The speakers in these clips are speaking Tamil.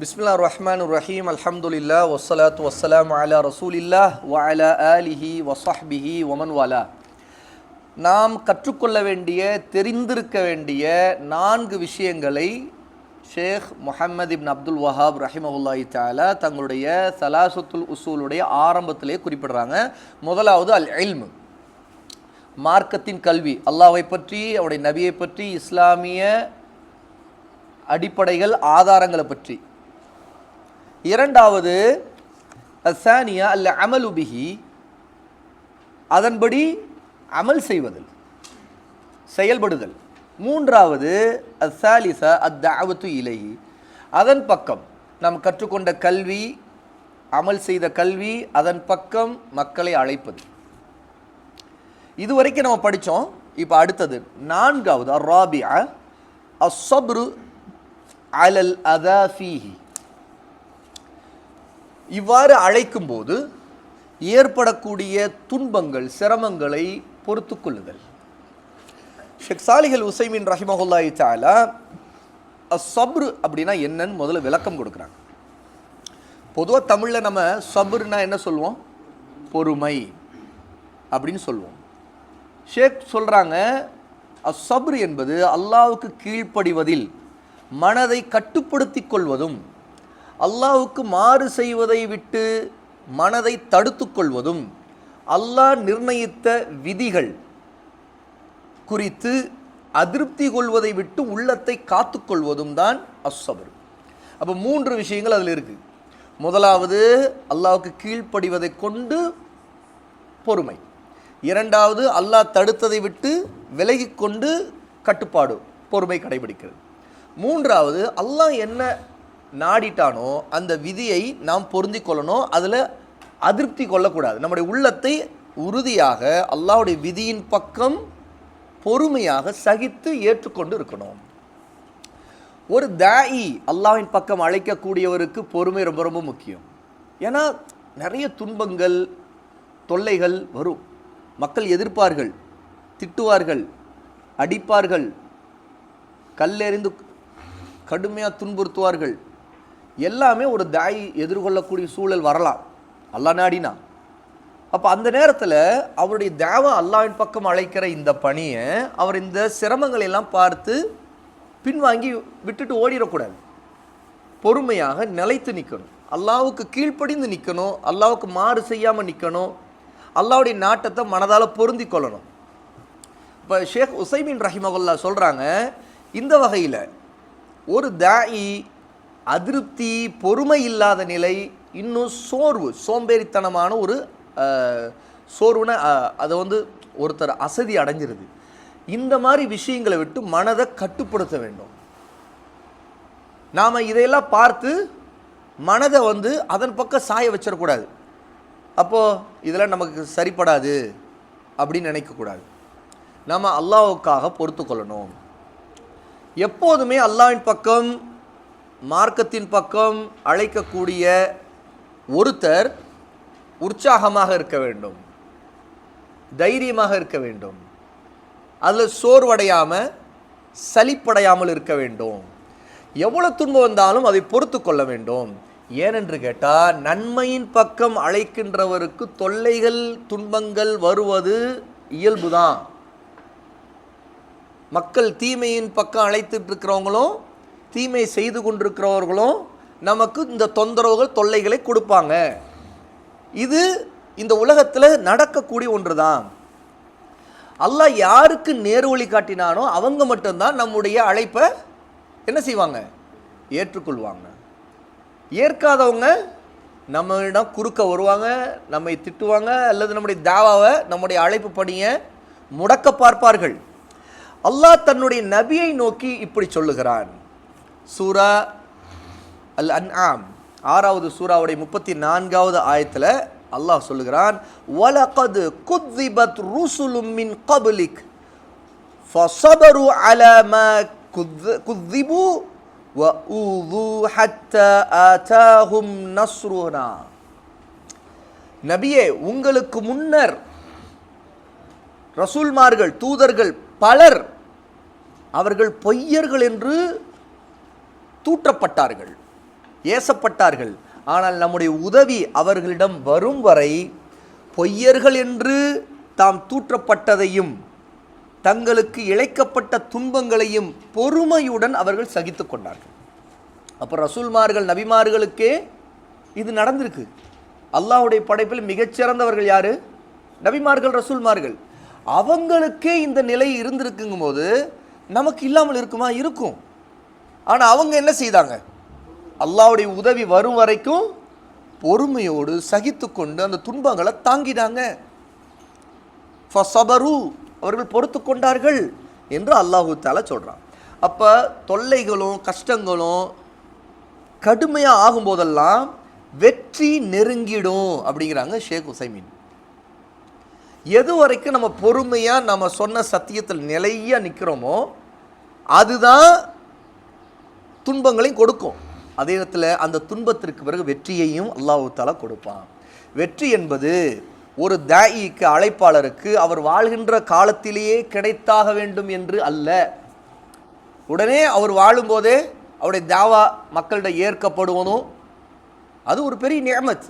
பிஸ்மில்லா ரஹ்மான் ரஹீம் அல்ஹம்துலில்லா வசலாத் வசலாம் அலா ரசூலில்லா வஅலா ஆலிஹி வஸஹ்பிஹி ஒமன் வாலா நாம் கற்றுக்கொள்ள வேண்டிய தெரிந்திருக்க வேண்டிய நான்கு விஷயங்களை ஷேக் முஹம்மது இப்ன் அப்துல் வஹாப் ரஹிமஹுல்லாஹி தாலா தங்களுடைய சலாசத்துல் உசூலுடைய ஆரம்பத்திலே குறிப்பிடுறாங்க. முதலாவது அல் இல்மு. மார்க்கத்தின் கல்வி. அல்லாவை பற்றி அவருடைய நபியை பற்றி இஸ்லாமிய அடிப்படைகள் ஆதாரங்களை பற்றி. இரண்டாவது அசானியா அல்ல அமலுபிஹி அதன்படி அமல் செய்வதில் செயல்படுதல். மூன்றாவது அசாலிச அத்தாவத்து இலகி அதன் பக்கம் நாம் கற்றுக்கொண்ட கல்வி அமல் செய்த கல்வி அதன் பக்கம் மக்களை அழைப்பது. இதுவரைக்கும் நம்ம படித்தோம். இப்போ அடுத்தது நான்காவது அராபியா அசப்ரு அலல் அதாஃபீஹி இவ்வாறு அழைக்கும்போது ஏற்படக்கூடிய துன்பங்கள் சிரமங்களை பொறுத்து கொள்ளுதல் ஷேக் சாலிஹல் உசைமின் ரஹிமஹுல்லாஹி தாலா அஸ்ஸப்ரு அப்படின்னா என்னன்னு முதல்ல விளக்கம் கொடுக்குறாங்க. பொதுவாக தமிழில் நம்ம சபுர்னா என்ன சொல்லுவோம்? பொறுமை அப்படின்னு சொல்லுவோம். ஷேக் சொல்கிறாங்க அஸ்ஸப்ரு என்பது அல்லாவுக்கு கீழ்ப்படிவதில் மனதை கட்டுப்படுத்தி கொள்வதும் அல்லாவுக்கு மாறு செய்வதை விட்டு மனதை தடுத்து கொள்வதும் அல்லாஹ் நிர்ணயித்த விதிகள் குறித்து அதிருப்தி கொள்வதை விட்டு உள்ளத்தை காத்துக்கொள்வதும் தான் அஸ்ஸபர் அப்போ மூன்று விஷயங்கள் அதில் இருக்குது முதலாவது அல்லாவுக்கு கீழ்ப்படிவதை கொண்டு பொறுமை. இரண்டாவது அல்லாஹ் தடுத்ததை விட்டு விலகி கொண்டு கட்டுப்பாடு பொறுமை கடைபிடிக்கிறது. மூன்றாவது அல்லாஹ் என்ன நாடிட்டானோ அந்த விதியை நாம் பொருந்தி கொள்ளணும் அதில் அதிருப்தி கொள்ளக்கூடாது. நம்முடைய உள்ளத்தை உறுதியாக அல்லாஹ்வுடைய விதியின் பக்கம் பொறுமையாக சகித்து ஏற்றுக்கொண்டு இருக்கணும். ஒரு தாயி அல்லாவின் பக்கம் அழைக்கக்கூடியவருக்கு பொறுமை ரொம்ப ரொம்ப முக்கியம். ஏன்னா நிறைய துன்பங்கள் தொல்லைகள் வரும். மக்கள் எதிர்ப்பார்கள் திட்டுவார்கள் அடிப்பார்கள் கல்லெறிந்து கடுமையாக துன்புறுத்துவார்கள். எல்லாமே ஒரு தாய் எதிர்கொள்ளக்கூடிய சூழல் வரலாம். அல்லா நாடினா அப்போ அந்த நேரத்தில் அவருடைய தேவை அல்லாவின் பக்கம் அழைக்கிற இந்த பணியை அவர் இந்த சிரமங்களை எல்லாம் பார்த்து பின்வாங்கி விட்டுட்டு ஓடிடக்கூடாது. பொறுமையாக நிலைத்து நிற்கணும் அல்லாவுக்கு கீழ்ப்படிந்து நிற்கணும் அல்லாவுக்கு மாறு செய்யாமல் நிற்கணும் அல்லாவுடைய நாட்டத்தை மனதால் பொருந்தி கொள்ளணும். இப்போ ஷேக் உசைமின் ரஹிமகுல்லா சொல்கிறாங்க இந்த வகையில் ஒரு தாயி அதிருப்தி பொறுமை இல்லாத நிலை இன்னும் சோர்வு சோம்பேறித்தனமான ஒரு சோர்வுன்னு சோர்வுன அதை வந்து ஒருத்தர் அசதி அடைஞ்சிருது. இந்த மாதிரி விஷயங்களை விட்டு மனதை கட்டுப்படுத்த வேண்டும். நாம் இதையெல்லாம் பார்த்து மனதை வந்து அதன் பக்கம் சாய வச்சிடக்கூடாது. அப்போது இதெல்லாம் நமக்கு சரிப்படாது அப்படின்னு நினைக்கக்கூடாது. நம்ம அல்லாஹ்வுக்காக பொறுத்து கொள்ளணும் எப்போதுமே அல்லாவின் பக்கம் மார்க்கத்தின் பக்கம் அழைக்கக்கூடிய ஒருத்தர் உற்சாகமாக இருக்க வேண்டும் தைரியமாக இருக்க வேண்டும் அதில் சோர்வடையாமல் சலிப்படையாமல் இருக்க வேண்டும். எவ்வளோ துன்பம் வந்தாலும் அதை பொறுத்து கொள்ள வேண்டும். ஏனென்று கேட்டால் நன்மையின் பக்கம் அழைக்கின்றவருக்கு தொல்லைகள் துன்பங்கள் வருவது இயல்புதான். மக்கள் தீமையின் பக்கம் அழைத்துட்டு இருக்கிறவங்களும் தீமை செய்து கொண்டிருக்கிறவர்களும் நமக்கு இந்த தொந்தரவுகள் தொல்லைகளை கொடுப்பாங்க. இது இந்த உலகத்தில் நடக்கக்கூடிய ஒன்று தான் அல்லாஹ் யாருக்கு நேர்வழி காட்டினானோ அவங்க மட்டும்தான் நம்முடைய அழைப்பை என்ன செய்வாங்க? ஏற்றுக்கொள்வாங்க. ஏற்காதவங்க நம்மளிடம் குறுக்க வருவாங்க நம்மை திட்டுவாங்க அல்லது நம்முடைய தாவாவை நம்முடைய அழைப்பு பணியை முடக்க பார்ப்பார்கள். அல்லாஹ் தன்னுடைய நபியை நோக்கி இப்படி சொல்லுகிறான். சூரா அல் அன்ஆம் ஆறாவது சூறாவுடைய முப்பத்தி நான்காவது ஆயத்தில் அல்லாஹ் சொல்லுகிறான் வலகது குத்திபத் ருசுலும் மின் கபுலிக் ஃபசபரு அலம குத்திபு வ ஊது ஹத்த அதாஹும் நபியே உங்களுக்கு முன்னர் ரசூல்மார்கள் தூதர்கள் பலர் அவர்கள் பொய்யர்கள் என்று தூற்றப்பட்டார்கள் ஏசப்பட்டார்கள். ஆனால் நம்முடைய உதவி அவர்களிடம் வரும் வரை பொய்யர்கள் என்று தாம் தூற்றப்பட்டதையும் தங்களுக்கு இழைக்கப்பட்ட துன்பங்களையும் பொறுமையுடன் அவர்கள் சகித்து கொண்டார்கள். அப்போ ரசூல்மார்கள் நபிமார்களுக்கே இது நடந்திருக்கு. அல்லாஹுடைய படைப்பில் மிகச்சிறந்தவர்கள் யார்? நபிமார்கள் ரசூல்மார்கள். அவங்களுக்கே இந்த நிலை இருந்திருக்குங்கும் போது நமக்கு இல்லாமல் இருக்குமா? இருக்கும். ஆனால் அவங்க என்ன செய்தாங்க? அல்லாவுடைய உதவி வரும் வரைக்கும் பொறுமையோடு சகித்து கொண்டு அந்த துன்பங்களை தாங்கினாங்க. ஃபசபரு அவர்கள் பொறுத்து கொண்டார்கள் என்று அல்லாஹு தால சொல்கிறான் அப்போ தொல்லைகளும் கஷ்டங்களும் கடுமையாக ஆகும்போதெல்லாம் வெற்றி நெருங்கிடும் அப்படிங்கிறாங்க ஷேக் உசைமீன். எது வரைக்கும் நம்ம பொறுமையாக நம்ம சொன்ன சத்தியத்தில் நிலையாக நிற்கிறோமோ அதுதான் துன்பங்களையும் கொடுக்கும். அதே நேரத்தில் அந்த துன்பத்திற்கு பிறகு வெற்றியையும் அல்லாஹு தாலா கொடுப்பான். வெற்றி என்பது ஒரு தாயிக்கு அழைப்பாளருக்கு அவர் வாழ்கின்ற காலத்திலேயே கிடைத்தாக வேண்டும் என்று அல்ல. உடனே அவர் வாழும்போதே அவருடைய தாவா மக்களிடம் ஏற்கப்படுவதும் அது ஒரு பெரிய நியமத்.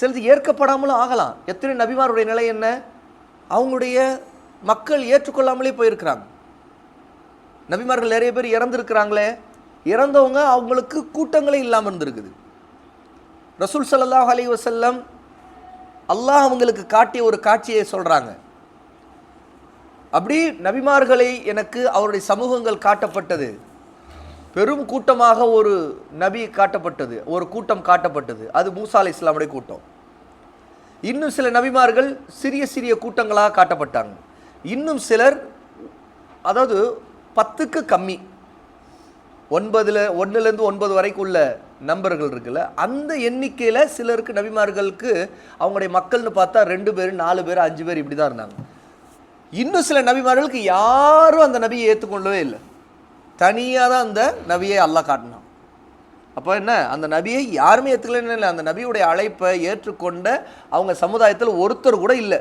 சிலது ஏற்கப்படாமலும் ஆகலாம். எத்தனை நபிமாருடைய நிலை என்ன? அவங்களுடைய மக்கள் ஏற்றுக்கொள்ளாமலே போயிருக்கிறாங்க. நபிமார்கள் நிறைய பேர் இறந்துருக்கிறாங்களே. இறந்தவங்க அவங்களுக்கு கூட்டங்களே இல்லாமல் இருந்திருக்குது. ரசூல் சல்லாஹ் அலி வசல்லம் அல்லாஹ் அவங்களுக்கு காட்டிய ஒரு காட்சியை சொல்கிறாங்க அப்படி நபிமார்களை எனக்கு அவருடைய சமூகங்கள் காட்டப்பட்டது. பெரும் கூட்டமாக ஒரு நபி காட்டப்பட்டது. ஒரு கூட்டம் காட்டப்பட்டது. அது மூசா அலி இஸ்லாமுடைய கூட்டம். இன்னும் சில நபிமார்கள் சிறிய சிறிய கூட்டங்களாக காட்டப்பட்டாங்க. இன்னும் சிலர் அதாவது பத்துக்கு கம்மி. ஒன்பதில் ஒன்றுலேருந்து ஒன்பது வரைக்கும் உள்ள நம்பர்கள் இருக்குல்ல அந்த எண்ணிக்கையில் சிலருக்கு நபிமார்களுக்கு அவங்களுடைய மக்கள்னு பார்த்தா ரெண்டு பேர் நாலு பேர் அஞ்சு பேர் இப்படி தான் இருந்தாங்க. இன்னும் சில நபிமார்களுக்கு யாரும் அந்த நபியை ஏற்றுக்கொள்ளவே இல்லை. தனியாக தான் அந்த நபியை அல்லாஹ் காட்டினான். அப்போ என்ன? அந்த நபியை யாருமே ஏற்றுக்கலன்னு இல்லை. அந்த நபியுடைய அழைப்பை ஏற்றுக்கொண்ட அவங்க சமுதாயத்தில் ஒருத்தர் கூட இல்லை.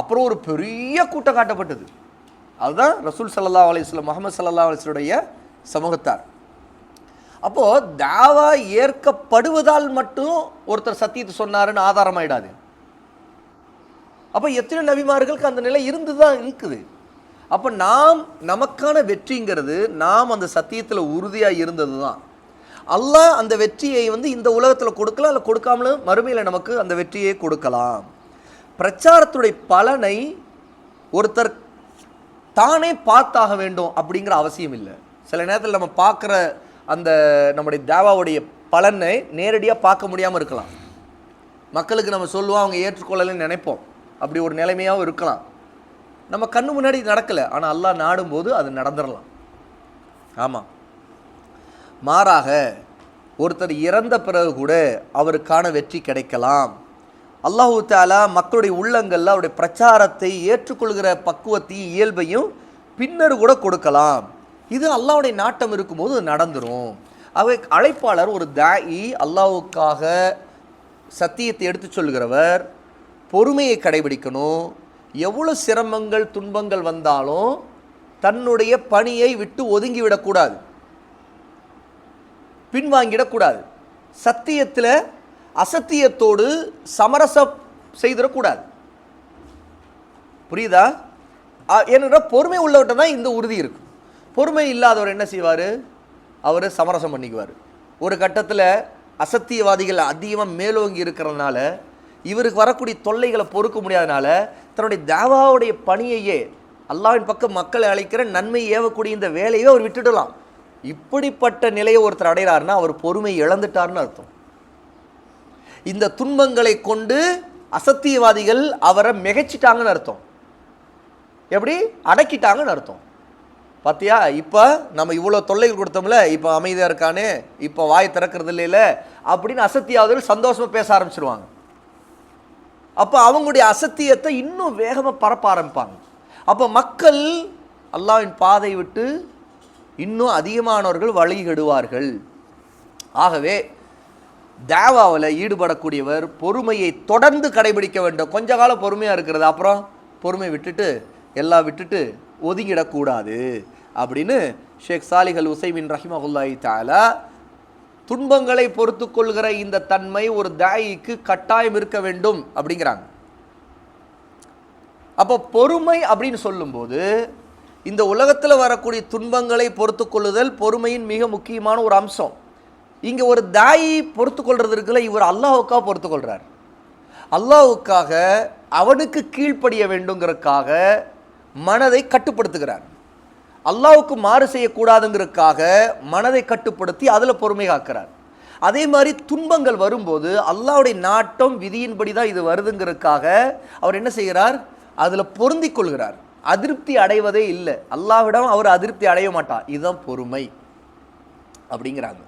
அப்புறம் ஒரு பெரிய கூட்டம் காட்டப்பட்டது. அதுதான் ரசூல் சல்லா அலிஸ்லாம் முகமது சல்லா அலிஸ்லுடைய சமூகத்தார். அப்போது தாவா ஏற்கப்படுவதால் மட்டும் ஒருத்தர் சத்தியத்தை சொன்னாருன்னு ஆதாரமாயிடாது. அப்போ எத்தனை நபிமார்களுக்கு அந்த நிலை இருந்து தான் இருக்குது. அப்போ நாம் நமக்கான வெற்றிங்கிறது நாம் அந்த சத்தியத்தில் உறுதியாக இருந்தது தான் அல்லாஹ் அந்த வெற்றியை வந்து இந்த உலகத்தில் கொடுக்கலாம் இல்லை கொடுக்காமலும் மறுமையில் நமக்கு அந்த வெற்றியை கொடுக்கலாம். பிரச்சாரத்துடைய பலனை ஒருத்தர் தானே பார்த்தாக வேண்டும் அப்படிங்கிற அவசியம் இல்லை. சில நேரத்தில் நம்ம பார்க்குற அந்த நம்முடைய தேவாவுடைய பலனை நேரடியாக பார்க்க முடியாமல் இருக்கலாம். மக்களுக்கு நம்ம சொல்லுவோம் அவங்க ஏற்றுக்கொள்ளலைன்னு நினைப்போம். அப்படி ஒரு நிலைமையாகவும் இருக்கலாம். நம்ம கண்ணு முன்னாடி நடக்கலை. ஆனால் அல்லாஹ் நாடும்போது அது நடந்துடலாம் ஆமாம் மாறாக ஒருத்தர் இறந்த பிறகு கூட அவருக்கான வெற்றி கிடைக்கலாம். அல்லாஹூ தாலா மக்களுடைய உள்ளங்களில் அவருடைய பிரச்சாரத்தை ஏற்றுக்கொள்கிற பக்குவத்தையும் இயல்பையும் பின்னர் கூட கொடுக்கலாம். இது அல்லாவுடைய நாட்டம் இருக்கும்போது நடந்துடும் நடந்துரும். அவை அழைப்பாளர் ஒரு தாயி அல்லாவுக்காக சத்தியத்தை எடுத்து சொல்கிறவர் பொறுமையை கடைபிடிக்கணும். எவ்வளோ சிரமங்கள் துன்பங்கள் வந்தாலும் தன்னுடைய பணியை விட்டு ஒதுங்கி விடக்கூடாது. பின்வாங்கிடக்கூடாது. சத்தியத்தில் அசத்தியத்தோடு சமரசம் செய்திடக்கூடாது. புரியுதா? ஏன்னா பொறுமை உள்ளவர்கிட்ட தான் இந்த உறுதி இருக்கும். பொறுமை இல்லாதவர் என்ன செய்வார்? அவர் சமரசம் பண்ணிக்குவார். ஒரு கட்டத்தில் அசத்தியவாதிகள் அதிகமாக மேலோங்கி இருக்கிறதுனால இவருக்கு வரக்கூடிய தொல்லைகளை பொறுக்க முடியாதனால தன்னுடைய தேவாவுடைய பணியையே அல்லாவின் பக்கம் மக்களை அழைக்கிற நன்மை ஏவக்கூடிய இந்த வேலையை அவர் விட்டுடலாம். இப்படிப்பட்ட நிலையை ஒருத்தர் அடைகிறாருன்னா அவர் பொறுமை இழந்துட்டார்னு அர்த்தம். இந்த துன்பங்களை கொண்டு அசத்தியவாதிகள் அவரை மிகைச்சிட்டாங்கன்னு அர்த்தம். எப்படி? அடக்கிட்டாங்கன்னு அர்த்தம். பார்த்தியா இப்போ நம்ம இவ்வளோ தொல்லைகள் கொடுத்தோம்ல இப்போ அமைதியாக இருக்கானே இப்போ வாய் திறக்கிறது இல்லையில அப்படின்னு அசத்தியாவதில் சந்தோஷமாக பேச ஆரம்பிச்சிருவாங்க. அப்போ அவங்களுடைய அசத்தியத்தை இன்னும் வேகமாக பரப்ப ஆரம்பிப்பாங்க. அப்போ மக்கள் அல்லாவின் பாதை விட்டு இன்னும் அதிகமானவர்கள் வழிகெடுவார்கள் ஆகவே தேவாவில் ஈடுபடக்கூடியவர் பொறுமையை தொடர்ந்து கடைபிடிக்க வேண்டும். கொஞ்ச காலம் பொறுமையாக இருக்கிறது அப்புறம் பொறுமை விட்டுட்டு எல்லாம் விட்டுட்டு ஒதுங்கிடக்கூடாது அப்படின்னு ஷேக் சாலிஹ் அல் உசைமின் ரஹிமஹுல்லாஹி தாலா துன்பங்களை பொறுத்து கொள்கிற இந்த தன்மை ஒரு தாயிக்கு கட்டாயம் இருக்க வேண்டும் அப்படிங்கிறாங்க. அப்போ பொறுமை அப்படின்னு சொல்லும்போது இந்த உலகத்தில் வரக்கூடிய துன்பங்களை பொறுத்து கொள்ளுதல் பொறுமையின் மிக முக்கியமான ஒரு அம்சம். இங்கே ஒரு தாயி பொறுத்து கொள்றது இருக்குல்ல இவர் அல்லாஹுக்காக பொறுத்து கொள்கிறார் அல்லாஹுக்காக அவனுக்கு கீழ்ப்படிய வேண்டுங்கிறதுக்காக மனதை கட்டுப்படுத்துகிறார். அல்லாவுக்கு மாறு செய்யக்கூடாதுங்கிறதுக்காக மனதை கட்டுப்படுத்தி அதில் பொறுமை காக்கிறார். அதே மாதிரி துன்பங்கள் வரும்போது அல்லாவுடைய நாட்டம் விதியின்படி தான் இது வருதுங்கிறதுக்காக அவர் என்ன செய்கிறார்? அதில் பொருந்தி கொள்கிறார். அதிருப்தி அடைவதே இல்லை. அல்லாவிடம் அவர் அதிருப்தி அடைய மாட்டார். இதுதான் பொறுமை. அப்படிங்கிறாங்க.